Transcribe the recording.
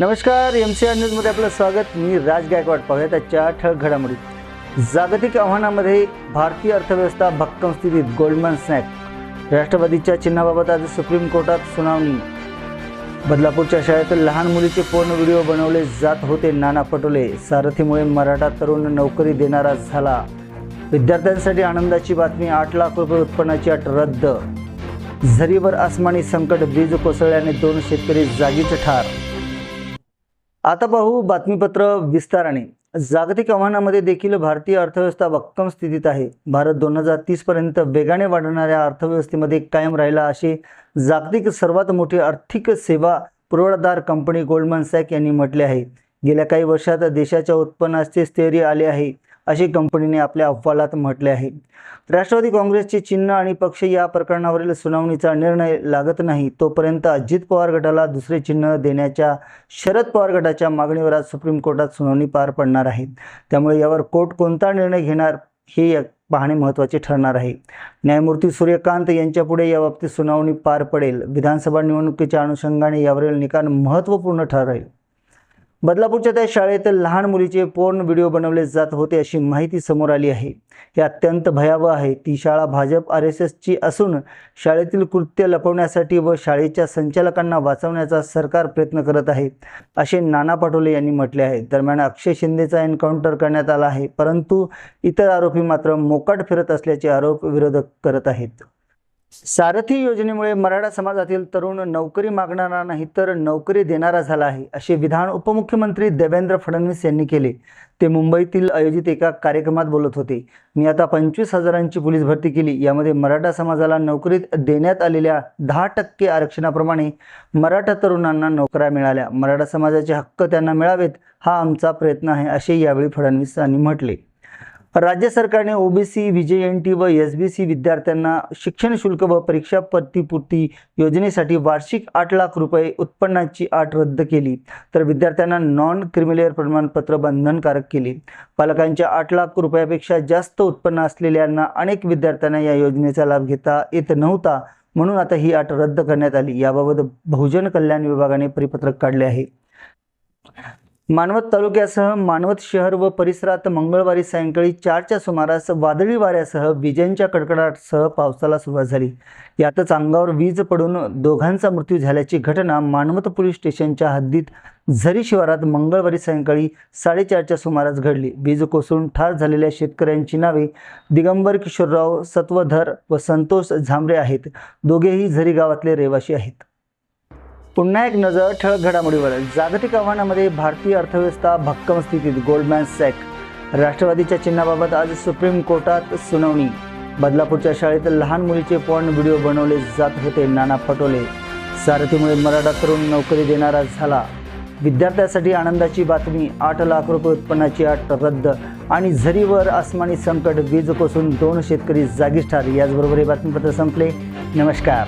नमस्कार M C R न्यूजमध्ये आपलं स्वागत. मी राज गायकवाड. पाहूया त्याच्या ठळक घडामोडीत जागतिक आव्हानामध्ये भारतीय अर्थव्यवस्था भक्कम स्थितीत. गोल्डमॅन स्नॅक राष्ट्रवादीच्या चिन्हाबाबत आज सुप्रीम कोर्टात सुनावणी. बदलापूरच्या शाळेत लहान मुलीचे पूर्ण व्हिडिओ बनवले जात होते नाना पटोले. सारथीमुळे मराठा तरुण नोकरी देणारा झाला. विद्यार्थ्यांसाठी आनंदाची बातमी आठ लाख रुपये उत्पन्नाची अट रद्द. झरीवर आसमानी संकट वीज कोसळल्याने दोन शेतकरी जागीच ठार. आता पाहू बातमीपत्र विस्ताराने. जागतिक आव्हानामध्ये देखील भारतीय अर्थव्यवस्था भक्कम स्थितीत आहे. भारत दोन हजार तीसपर्यंत वेगाने वाढणाऱ्या अर्थव्यवस्थेमध्ये कायम राहिला असे जागतिक सर्वात मोठी आर्थिक सेवा पुरवठादार कंपनी गोल्डमन सॅक यांनी म्हटले आहे. गेल्या काही वर्षात देशाच्या उत्पन्नाचे स्थैर्य आले आहे. अशी कंपनीने आपल्या अहवालात म्हटले आहे. राष्ट्रवादी काँग्रेसचे चिन्ह आणि पक्ष या प्रकरणावरील सुनावणीचा निर्णय लागत नाही तोपर्यंत अजित पवार गटाला दुसरे चिन्ह देण्याच्या शरद पवार गटाच्या मागणीवर आज सुप्रीम कोर्टात सुनावणी पार पडणार आहे. त्यामुळे यावर कोर्ट कोणता निर्णय घेणार हे पाहणे महत्त्वाचे ठरणार आहे. न्यायमूर्ती सूर्यकांत यांच्यापुढे याबाबतीत सुनावणी पार पडेल. विधानसभा निवडणुकीच्या अनुषंगाने यावरील निकाल महत्त्वपूर्ण ठरेल. बदलापूरच्या त्या शाळेत लहान मुलीचे पोर्न व्हिडिओ बनवले जात होते अशी माहिती समोर आली आहे. हे अत्यंत भयावह आहे. ती शाळा भाजप आर एस एसची असून शाळेतील कृत्य लपवण्यासाठी व शाळेच्या संचालकांना वाचवण्याचा सरकार प्रयत्न करत आहे असे नाना पटोले यांनी म्हटले आहे. दरम्यान अक्षय शिंदेचा एन्काउंटर करण्यात आला आहे परंतु इतर आरोपी मात्र मोकाट फिरत असल्याचे आरोप विरोधक करत आहेत. सारथी योजनेमुळे मराठा समाजातील तरुण नोकरी मागणारा नाही तर नोकरी देणारा झाला आहे असे विधान उपमुख्यमंत्री देवेंद्र फडणवीस यांनी केले. ते मुंबईतील आयोजित एका कार्यक्रमात बोलत होते. मी आता पंचवीस हजारांची पोलीस भरती केली. यामध्ये मराठा समाजाला नोकरीत देण्यात आलेल्या दहा टक्के आरक्षणाप्रमाणे मराठा तरुणांना नोकऱ्या मिळाल्या. मराठा समाजाचे हक्क त्यांना मिळावेत हा आमचा प्रयत्न आहे असे यावेळी फडणवीस यांनी म्हटले. राज्य सरकारने ओबीसी टी व एस बी सी विद्यार्थ्यांना शिक्षण शुल्क व परीक्षा प्रतिपूर्ती योजनेसाठी वार्षिक आठ लाख रुपये उत्पन्नाची आठ रद्द केली. तर विद्यार्थ्यांना नॉन क्रिमिलेअर प्रमाणपत्र बंधनकारक केले. पालकांच्या आठ लाख रुपयापेक्षा जास्त उत्पन्न असलेल्यांना अनेक विद्यार्थ्यांना या योजनेचा लाभ घेता येत नव्हता म्हणून आता ही अट रद्द करण्यात आली. याबाबत बहुजन कल्याण विभागाने परिपत्रक काढले आहे. मानवत तालुक्यासह मानवत शहर व परिसरात मंगळवारी सायंकाळी चारच्या सुमारास वादळी वाऱ्यासह विजेंच्या कडकडाटसह पावसाला सुरुवात झाली. यातच अंगावर वीज पडून दोघांचा मृत्यू झाल्याची घटना मानवत पोलीस स्टेशनच्या हद्दीत झरी शिवारात मंगळवारी सायंकाळी साडेचारच्या सुमारास घडली. वीज कोसळून ठार झालेल्या शेतकऱ्यांची नावे दिगंबर किशोरराव सत्वधर व संतोष झांबरे आहेत. दोघेही झरी गावातले रहिवासी आहेत. पुन्हा एक नजर ठळक घडामोडीवर. जागतिक आव्हानामध्ये भारतीय अर्थव्यवस्था भक्कम स्थितीत. गोल्डमॅन सॅक राष्ट्रवादीच्या चिन्हाबाबत आज सुप्रीम कोर्टात सुनावणी. बदलापूरच्या शाळेत लहान मुलीचे पॉर्न व्हिडिओ बनवले जात होते. नाना पटोले सारथीमुळे मराठा तरुण नोकरी देणारा झाला. विद्यार्थ्यासाठी आनंदाची बातमी. आठ लाख रुपये उत्पन्नाची अट रद्द आणि झरीवर आसमानी संकट. वीज कोसून दोन शेतकरी जागीच ठार. याचबरोबर हे बातमीपत्र संपले. नमस्कार.